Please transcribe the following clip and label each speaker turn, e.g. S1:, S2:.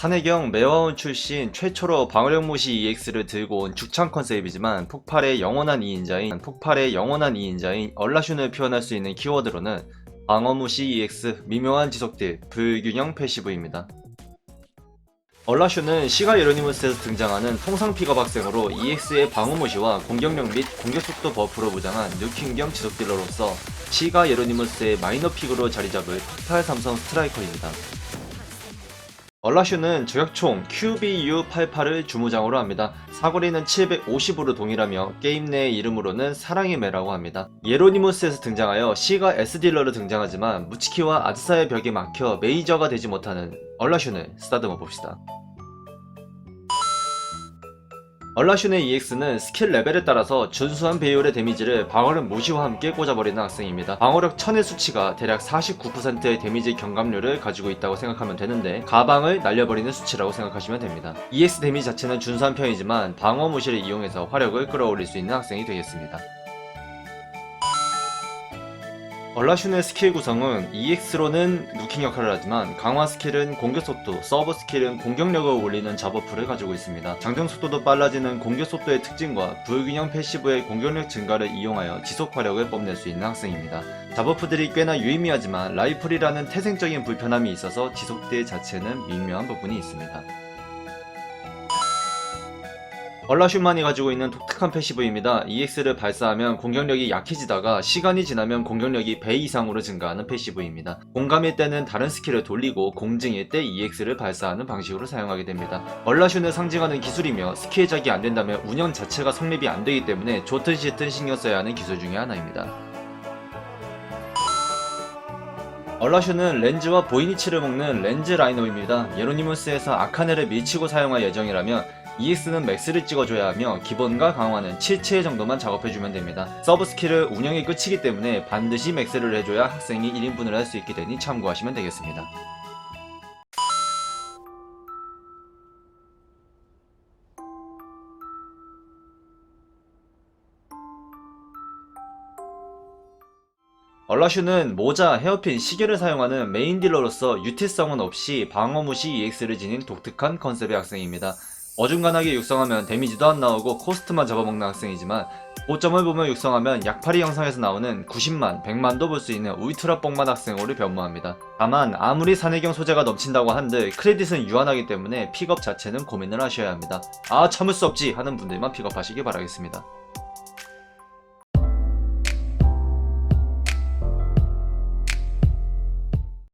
S1: 산해경 매화원 출신 최초로 방어력 무시 EX를 들고 온 죽창 컨셉이지만 폭발의 영원한 2인자인 폭발의 영원한 2인자인 얼라슌을 표현할 수 있는 키워드로는 방어 무시 EX, 미묘한 지속딜, 불균형 패시브입니다. 얼라슈는 시가 예로니무스에서 등장하는 통상 픽업 학생으로 EX의 방어 무시와 공격력 및 공격 속도 버프로 무장한 누킹경 지속 딜러로서 시가 예로니무스의 마이너 픽으로 자리 잡을 폭발 삼성 스트라이커입니다. 얼라슈는 저격총 QBU88을 주무장으로 합니다. 사거리는 750으로 동일하며 게임 내의 이름으로는 사랑의 매라고 합니다. 예로니무스에서 등장하여 시가 S딜러로 등장하지만 무치키와 아드사의 벽에 막혀 메이저가 되지 못하는 얼라슈를 쓰다듬어 봅시다. 얼라슌의 EX는 스킬 레벨에 따라서 준수한 배율의 데미지를 방어력 무시와 함께 꽂아버리는 학생입니다. 방어력 1000의 수치가 대략 49%의 데미지 경감률을 가지고 있다고 생각하면 되는데 가방을 날려버리는 수치라고 생각하시면 됩니다. EX 데미지 자체는 준수한 편이지만 방어 무시를 이용해서 화력을 끌어올릴 수 있는 학생이 되겠습니다. 얼라슌의 스킬 구성은 EX로는 누킹 역할을 하지만 강화 스킬은 공격 속도, 서브 스킬은 공격력을 올리는 잡버프를 가지고 있습니다. 장정 속도도 빨라지는 공격 속도의 특징과 불균형 패시브의 공격력 증가를 이용하여 지속 화력을 뽐낼 수 있는 학생입니다. 잡버프들이 꽤나 유의미하지만 라이플이라는 태생적인 불편함이 있어서 지속딜 자체는 미묘한 부분이 있습니다. 얼라슌만이 가지고 있는 독특한 패시브입니다. EX를 발사하면 공격력이 약해지다가 시간이 지나면 공격력이 배 이상으로 증가하는 패시브입니다. 공감일 때는 다른 스킬을 돌리고 공증일 때 EX를 발사하는 방식으로 사용하게 됩니다. 얼라슌을 상징하는 기술이며 스킬작이 안 된다면 운영 자체가 성립이 안 되기 때문에 좋든 싫든 신경 써야 하는 기술 중에 하나입니다. 얼라슈는 렌즈와 보이니치를 먹는 렌즈 라이너입니다. 예로니무스에서 아카네를 밀치고 사용할 예정이라면 EX는 맥스를 찍어줘야 하며 기본과 강화는 7채 정도만 작업해주면 됩니다. 서브 스킬을 운영이 끝이기 때문에 반드시 맥스를 해줘야 학생이 1인분을 할 수 있게 되니 참고하시면 되겠습니다. 얼라슈는 모자, 헤어핀, 시계를 사용하는 메인 딜러로서 유틸성은 없이 방어무시 EX를 지닌 독특한 컨셉의 학생입니다. 어중간하게 육성하면 데미지도 안 나오고 코스트만 잡아먹는 학생이지만 고점을 보며 육성하면 약팔이 영상에서 나오는 90만, 100만도 볼 수 있는 울트라 뽕만 학생으로 변모합니다. 다만 아무리 산해경 소재가 넘친다고 한들 크레딧은 유한하기 때문에 픽업 자체는 고민을 하셔야 합니다. 아 참을 수 없지 하는 분들만 픽업하시기 바라겠습니다.